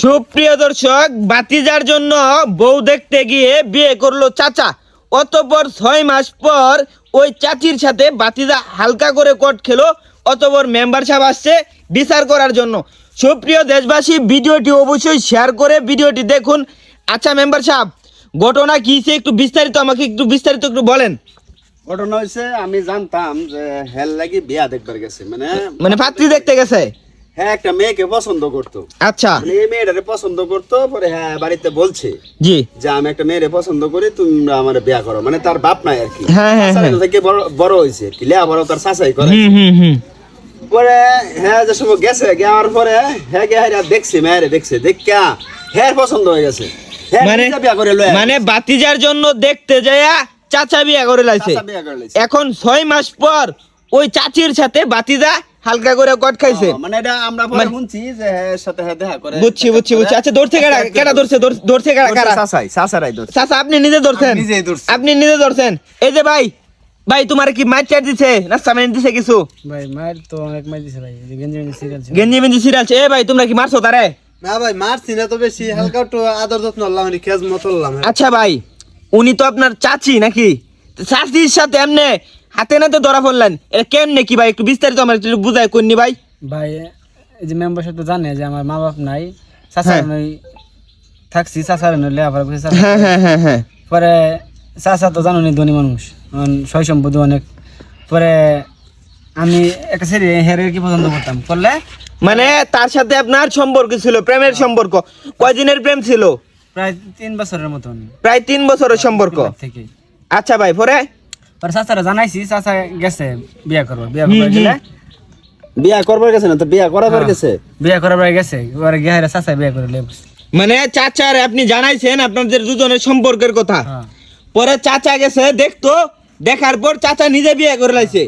সুপ্রিয় দর্শক বাতিজার জন্য বউ দেখতে গিয়ে বিয়ে করল চাচা। অতপর ছয় মাস পর ওই চাচির সাথে বাতিজা হালকা করে কট খেলো অতপর মেম্বার সাহেব আসছে বিচার করার জন্য। সুপ্রিয় দেশবাসী ভিডিওটি অবশ্যই শেয়ার করে ভিডিওটি দেখুন। আচ্ছা মেম্বার সাহেব ঘটনা কি হয়েছে একটু বিস্তারিত আমাকে একটু বিস্তারিত একটু বলেন। ঘটনা হয়েছে আমি জানতাম যে হেল লাগি বিয়া দেখবার গেছে মানে মানে পাত্রী দেখতে গেছে? হ্যাঁ একটা মেয়েকে পছন্দ করতো। আচ্ছা। মানে এই মেয়েটারে পছন্দ করতো পরে হ্যাঁ বাড়িতে বলছে জি। যে আমি একটা মেয়েরে পছন্দ করি তোমরা আমার বিয়া করো। মানে তার বাপ নাই আর কি। হ্যাঁ, হ্যাঁ, হ্যাঁ। থেকে বড় বড় হয়েছে কি লেয়া বড় তার চাচাই করে। হুম হুম হুম। পরে হ্যাঁ যে সময় গেছে যাওয়ার পরে হ্যাঁ গে হ্যাঁ দেখছে মেয়েরে দেখছে দেখা হ্যাঁ পছন্দ হয়ে গেছে। মানে মানে বাতিজার জন্য দেখতে যাইয়া চাচা বিয়া করে লাইছে। চাচা বিয়া করে লইছে। এখন ছয় মাস পর ওই চাচির সাথে বাতিজা হালকা করে কট খাইছে। মানে এটা আমরা পরে মানে- শুনছি যে এর সাথে হ্যাঁ দেখা করে বুঝছি বুঝছি বুঝছি। আচ্ছা ধরছে কারা? কারা ধরছে? ধর- ধরছে কারা কারা? চাচাই চাচারাই ধরছে। চাচা আপনি নিজে ধরছেন? নিজেই ধরছি। আপনি নিজে ধরছেন? এই যে ভাই ভাই তোমার কি মাইট চাট দিছে? না সামনে দিছে কিছু? ভাই তো অনেক মার দিছে ভাই গেঞ্জি গেঞ্জি সিরিয়াল গেঞ্জি মেঞ্জি সিরিয়াল এ ভাই তোমরা কি মারছো তারে? না ভাই মারছি না তো বেশি হালকা একটু আদর যত্ন আল্লাহ মানে খেজ মতো আল্লাহ আচ্ছা ভাই উনি তো আপনার চাচি নাকি? তো চাচির সাথে এমনি হাতে নাতে ধরা পড়লেন। এটা কেমনে কি ভাই? একটু বিস্তারিত আমার একটু বুঝাই করিনি ভাই। ভাই এই যে মেম্বার তো জানে যে আমার মা বাপ নাই চাচার হ্যাঁ। থাকছি চাচার নই লেখাপড়া করছি চাচা। হ্যাঁ হ্যাঁ হ্যাঁ হ্যাঁ। পরে চাচা তো জানো নি ধনী মানুষ। সয় সম্পত্তি অনেক। পরে আমি একটা ছেলে হেরে কি পছন্দ করতাম? করলে? মানে তার সাথে আপনার সম্পর্ক ছিল প্রেমের সম্পর্ক। কয়দিনের প্রেম ছিল? প্রায় তিন বছরের মতন। প্রায় তিন বছরের সম্পর্ক। থেকে। আচ্ছা ভাই পরে? পরে চাচারা জানাইছি চাচা গেছে বিয়া করব বিয়া করবার গেলে। বিয়া করবার গেছে না তো? বিয়া করাবার গেছে? বিয়া করাবার গেছে পরে গিয়ে চাচা বিয়া করে লেবস মানে চাচার আপনি জানাইছেন আপনাদের দুজনের সম্পর্কের কথা। হ্যাঁ। পরে চাচা গেছে দেখতো দেখার পর চাচা নিজে বিয়ে করে লাইছে।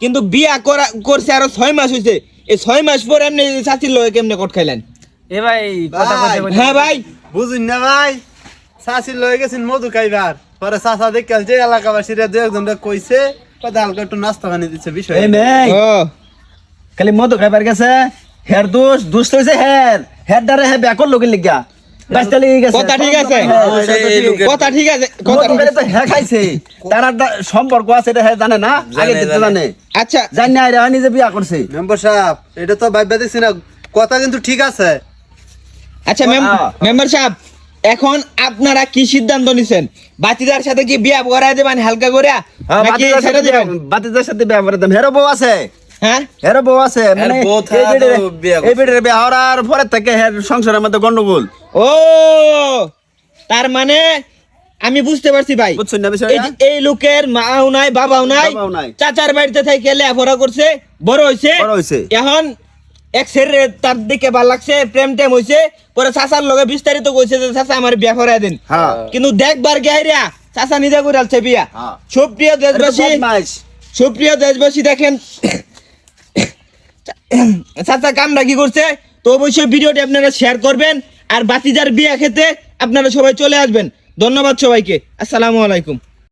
কিন্তু বিয়া করা করছে আরও ছয় মাস হয়েছে এই ছয় মাস পর এমনি চাচির লোকে কেমনে কট খাইলেন? এ ভাই কথা হ্যাঁ ভাই। বুঝুন না ভাই চাষি লয়ে গেছেন মধু খাইবার। পরে চাষা দেখে যে এলাকাবাসীরা দু একজন কইছে কথা হালকা একটু নাস্তা বানিয়ে দিচ্ছে বিষয়। খালি মদ খাইবার গেছে হের দোষ দুষ্ট হইছে হের। হের দ্বারা হে বিয়া করল কি লিগা কথা ঠিক আছে। কথা। ঠিক সম্পর্ক আছে এটা হে জানে না? আগে থেকে জানে। আচ্ছা। জানি না এরা নিজে বিয়া করছে। মেম্বার সাহেব এটা তো না কথা কিন্তু ঠিক আছে। আচ্ছা মেম্বার সাহেব এখন আপনারা কি সিদ্ধান্ত নিছেন? বাতিদার সাথে কি বিয়া করায় দেবেন হালকা করে হ্যাঁ, ছেড়ে সাথে বিয়া করে দেন। হেরো বউ আছে। হ্যাঁ? হেরো বউ আছে। মানে এই থাকা বিয়া এই বেডের বিয়া হওয়ার পরে থেকে সংসারের মধ্যে গন্ডগোল। ও তার মানে আমি বুঝতে পারছি ভাই। এই লোকের মাও নাই বাবাও নাই চাচার বাড়িতে থেকে লেখাপড়া করছে বড় হয়েছে বড় হইছে। এখন এক ছেড়ে তার দিকে ভালো লাগছে প্রেম টেম হইছে পরে চাচার লগে বিস্তারিত কইছে যে চাচা আমার বিয়া করাই দিন। কিন্তু দেখবার গেহাইরা চাচা নিজে করে আলছে বিয়া। সুপ্রিয় দেশবাসী। সুপ্রিয় দেশবাসী দেখেন। চাচা কামরা কি করছে তো অবশ্যই ভিডিওটি আপনারা শেয়ার করবেন আর বাতিজার বিয়া খেতে আপনারা সবাই চলে আসবেন। ধন্যবাদ সবাইকে। আসসালামু আলাইকুম।